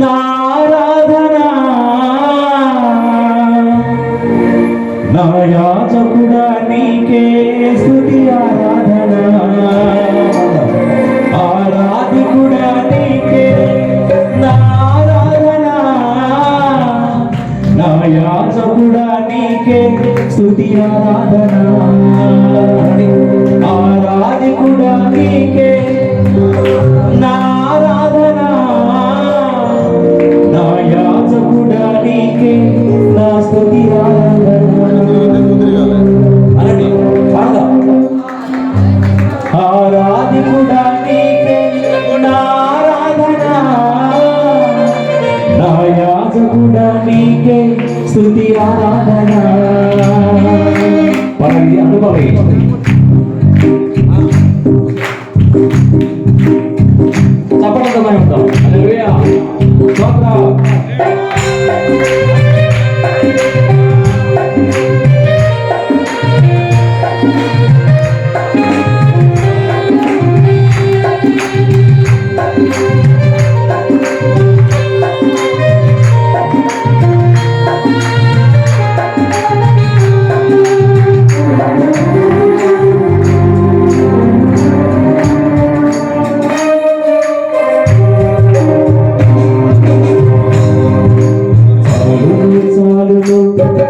না కూడా మీకే స్థుతి ఆరాధన. పరండి అనుభవం.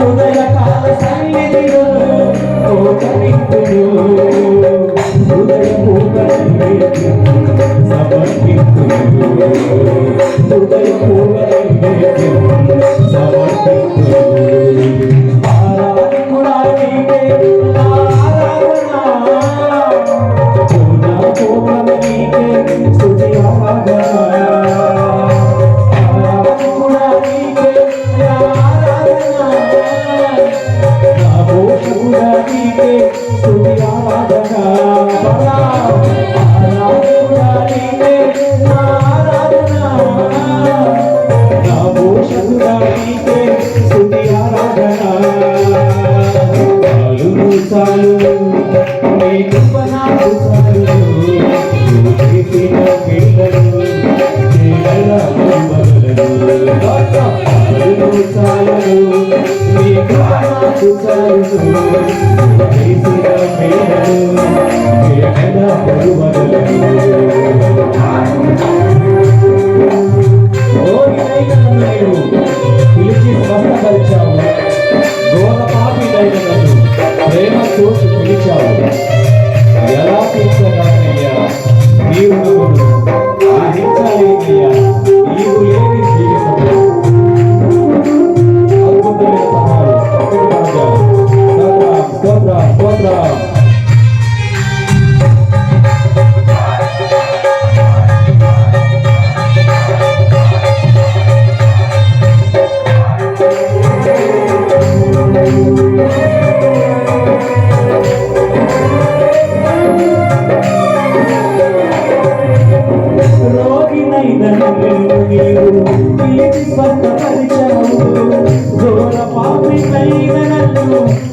ఉదయ కాల సన్నిధిలో సమర్పించు సమర్పించు ఆరాధకుడా నీవే చాలు చాలు నీ కృప నాకు చాలు చాలు చాలు నీ కృప నాకు చాలు పేరు పేరు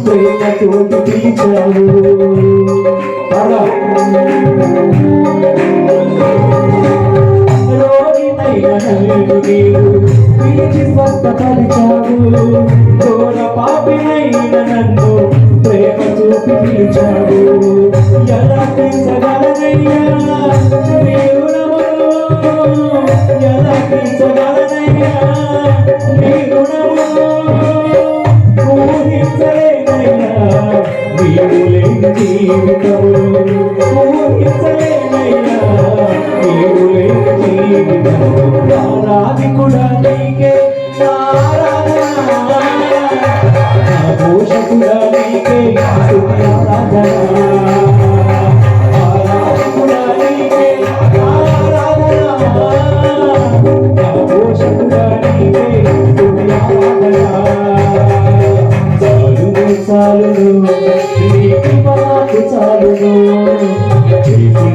ప్రేమతోటి తీర్చావు పిలిచి స్వస్థపరిచావు ఘోర పాపినైన నన్ను ప్రేమ చూపి పిలిచావు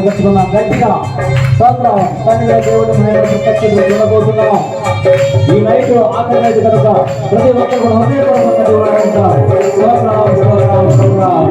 సమర్చుకున్నాం గట్టిగా స్తోత్రం తండ్రి దేవుడు ప్రత్యక్షలు చూడబోతున్నాం ఈ నైట్ ఆకలి కనుక ప్రతి ఒక్కరు హృదయపూర్వకంగా స్తోత్రం స్తోత్రం స్తోత్రం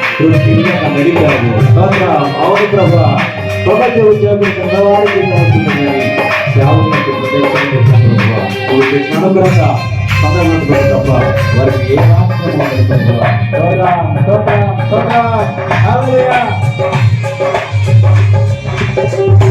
దృష్టిగా నడిపారు అవును ప్రభా ప్రపంచ ఉద్యోగం చిన్నవారికి ఉంటుందని సేవలకు అనుగ్రహంగా సందర్భం తప్ప వారికి ఏ రాష్ట్రం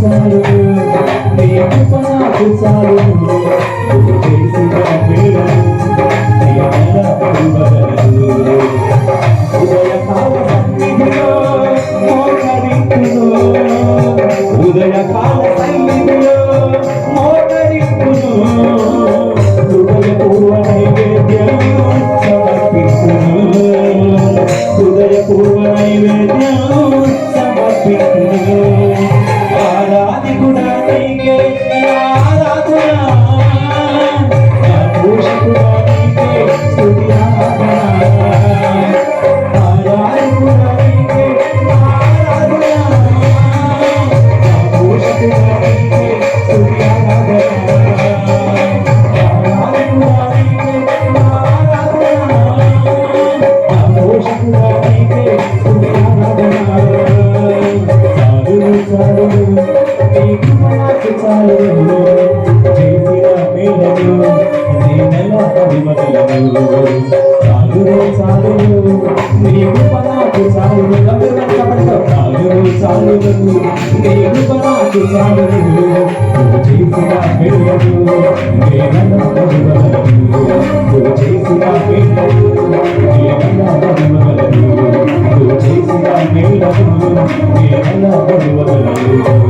சாரு சாரு சாரு. చాలును చాలును నీ కృప నాకు చాలును గంభీరంగా చెప్పండితో నీ కృప నాకు చాలును నువ్వు చేసిన మేలు నువ్వు చేసిన మేలు నువ్వు చేసిన మేలు